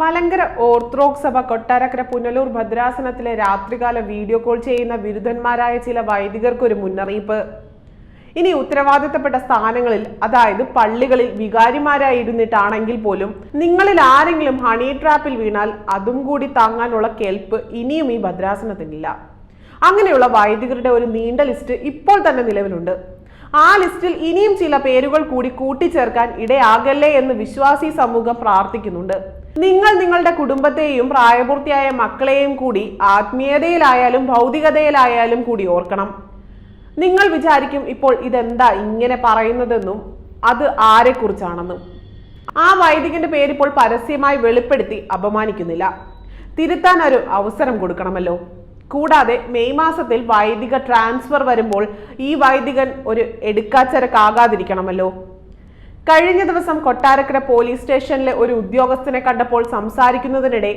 Malankara orthodox സഭ കൊട്ടാരക്കര പുനലൂർ ഭദ്രാസനത്തിലെ രാത്രികാല video call ചെയ്യുന്ന വിരുദ്ധന്മാരായ ചില വൈദികർക്കൊരു മുന്നറിയിപ്പ്. ഇനി ഉത്തരവാദിത്തപ്പെട്ട സ്ഥാനങ്ങളിൽ അതായത് പള്ളികളിൽ വികാരിമാരായിരുന്നിട്ടാണെങ്കിൽ പോലും നിങ്ങളിൽ ആരെങ്കിലും ഹണി ട്രാപ്പിൽ വീണാൽ അതും കൂടി താങ്ങാനുള്ള കേൾപ്പ് ഇനിയും ഈ ഭദ്രാസനത്തിനില്ല. അങ്ങനെയുള്ള വൈദികരുടെ ഒരു നീണ്ട ലിസ്റ്റ് ഇപ്പോൾ തന്നെ നിലവിലുണ്ട്. ആ ലിസ്റ്റിൽ ഇനിയും ചില പേരുകൾ കൂടി കൂട്ടിച്ചേർക്കാൻ ഇടയാകല്ലേ എന്ന് വിശ്വാസി സമൂഹം പ്രാർത്ഥിക്കുന്നുണ്ട്. നിങ്ങൾ നിങ്ങളുടെ കുടുംബത്തെയും പ്രായപൂർത്തിയായ മക്കളെയും കൂടി ആത്മീയതയിലായാലും ഭൗതികതയിലായാലും കൂടി ഓർക്കണം. നിങ്ങൾ വിചാരിക്കും ഇപ്പോൾ ഇതെന്താ ഇങ്ങനെ പറയുന്നതെന്നും അത് ആരെക്കുറിച്ചാണെന്നും. ആ വൈദികന്റെ പേരിപ്പോൾ പരസ്യമായി വെളിപ്പെടുത്തി അപമാനിക്കുന്നില്ല. തിരുത്താൻ ഒരു അവസരം കൊടുക്കണമല്ലോ. കൂടാതെ മെയ് മാസത്തിൽ വൈദിക ട്രാൻസ്ഫർ വരുമ്പോൾ ഈ വൈദികൻ ഒരു എടുക്കാച്ചരക്കാകാതിരിക്കണമല്ലോ. കഴിഞ്ഞ ദിവസം കൊട്ടാരക്കര പോലീസ് സ്റ്റേഷനിലെ ഒരു ഉദ്യോഗസ്ഥനെ കണ്ടപ്പോൾ സംസാരിക്കുന്നതിനിടെ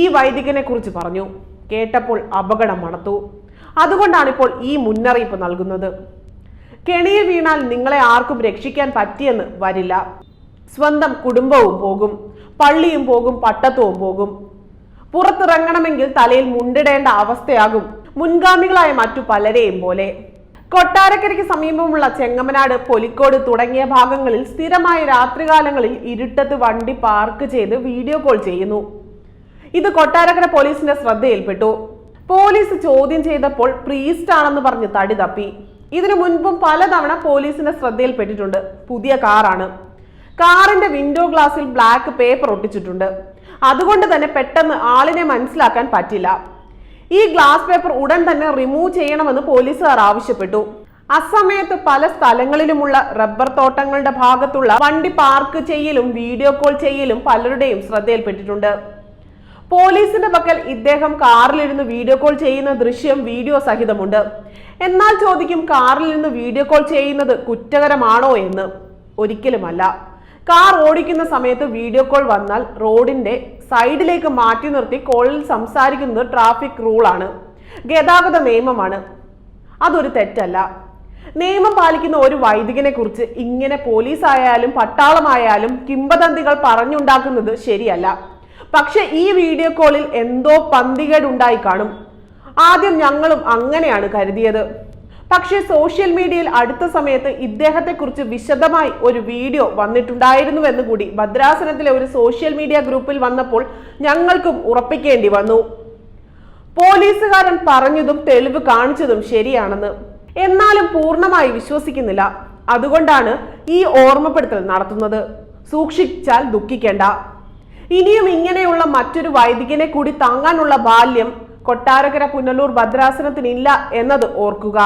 ഈ വൈദികനെ കുറിച്ച് പറഞ്ഞു. കേട്ടപ്പോൾ അപകടം മണത്തു. അതുകൊണ്ടാണ് ഇപ്പോൾ ഈ മുന്നറിയിപ്പ് നൽകുന്നത്. കെണിയിൽ വീണാൽ നിങ്ങളെ ആർക്കും രക്ഷിക്കാൻ പറ്റിയെന്ന് വരില്ല. സ്വന്തം കുടുംബവും പോകും. പള്ളിയും പോകും പട്ടത്വവും പോകും. പുറത്തിറങ്ങണമെങ്കിൽ തലയിൽ മുണ്ടിടേണ്ട അവസ്ഥയാകും. മുൻഗാമികളായ മറ്റു പലരെയും പോലെ. കൊട്ടാരക്കരയ്ക്ക് സമീപമുള്ള ചെങ്ങമനാട് പൊലിക്കോട് തുടങ്ങിയ ഭാഗങ്ങളിൽ സ്ഥിരമായ രാത്രികാലങ്ങളിൽ ഇരുട്ടത്ത് വണ്ടി പാർക്ക് ചെയ്ത് വീഡിയോ കോൾ ചെയ്യുന്നു. ഇത് കൊട്ടാരക്കര പോലീസിന്റെ ശ്രദ്ധയിൽപ്പെട്ടു. പോലീസ് ചോദ്യം ചെയ്തപ്പോൾ പ്രീസ്റ്റ് ആണെന്ന് പറഞ്ഞ് തടി തപ്പി. ഇതിനു മുൻപും പലതവണ പോലീസിന്റെ ശ്രദ്ധയിൽപ്പെട്ടിട്ടുണ്ട്. പുതിയ കാറാണ്. കാറിന്റെ വിൻഡോ ഗ്ലാസിൽ ബ്ലാക്ക് പേപ്പർ ഒട്ടിച്ചിട്ടുണ്ട്. അതുകൊണ്ട് തന്നെ പെട്ടെന്ന് ആളിനെ മനസ്സിലാക്കാൻ പറ്റില്ല. ഈ ഗ്ലാസ് പേപ്പർ ഉടൻ തന്നെ റിമൂവ് ചെയ്യണമെന്ന് പോലീസുകാർ ആവശ്യപ്പെട്ടു. അസമയത്ത് പല സ്ഥലങ്ങളിലുമുള്ള റബ്ബർ തോട്ടങ്ങളുടെ ഭാഗത്തുള്ള വണ്ടി പാർക്ക് ചെയ്യലും വീഡിയോ കോൾ ചെയ്യലും പലരുടെയും ശ്രദ്ധയിൽപ്പെട്ടിട്ടുണ്ട്. പോലീസിന്റെ പക്കൽ ഇദ്ദേഹം കാറിലിരുന്ന് വീഡിയോ കോൾ ചെയ്യുന്ന ദൃശ്യം വീഡിയോ സഹിതമുണ്ട്. എന്നാൽ ചോദിക്കും കാറിൽ നിന്ന് വീഡിയോ കോൾ ചെയ്യുന്നത് കുറ്റകരമാണോ എന്ന്. ഒരിക്കലുമല്ല. കാർ ഓടിക്കുന്ന സമയത്ത് വീഡിയോ കോൾ വന്നാൽ റോഡിന്റെ സൈഡിലേക്ക് മാറ്റി നിർത്തി കോളിൽ സംസാരിക്കുന്നത് ട്രാഫിക് റൂളാണ് ഗതാഗത നിയമമാണ്. അതൊരു തെറ്റല്ല. നിയമം പാലിക്കുന്ന ഒരു വൈദികനെ കുറിച്ച് ഇങ്ങനെ പോലീസ് ആയാലും പട്ടാളമായാലും കിംബദന്തികൾ പറഞ്ഞുണ്ടാക്കുന്നത് ശരിയല്ല. പക്ഷെ ഈ വീഡിയോ കോളിൽ എന്തോ പന്തികേടുണ്ടായി കാണും. ആദ്യം ഞങ്ങളും അങ്ങനെയാണ് കരുതിയത്. പക്ഷേ സോഷ്യൽ മീഡിയയിൽ അടുത്ത സമയത്ത് ഇദ്ദേഹത്തെ കുറിച്ച് വിശദമായി ഒരു വീഡിയോ വന്നിട്ടുണ്ടായിരുന്നുവെന്ന് കൂടി ഭദ്രാസനത്തിലെ ഒരു സോഷ്യൽ മീഡിയ ഗ്രൂപ്പിൽ വന്നപ്പോൾ ഞങ്ങൾക്കും ഉറപ്പിക്കേണ്ടി വന്നു. പോലീസുകാരൻ പറഞ്ഞതും തെളിവ് കാണിച്ചതും ശരിയാണെന്ന് എന്നാലും പൂർണമായി വിശ്വസിക്കുന്നില്ല. അതുകൊണ്ടാണ് ഈ ഓർമ്മപ്പെടുത്തൽ നടത്തുന്നത്. സൂക്ഷിച്ചാൽ ദുഃഖിക്കേണ്ട. ഇനിയും ഇങ്ങനെയുള്ള മറ്റൊരു വൈദികനെ കൂടി താങ്ങാനുള്ള ബാല്യം കൊട്ടാരക്കര പുനലൂർ ഭദ്രാസനത്തിനില്ല എന്നത് ഓർക്കുക.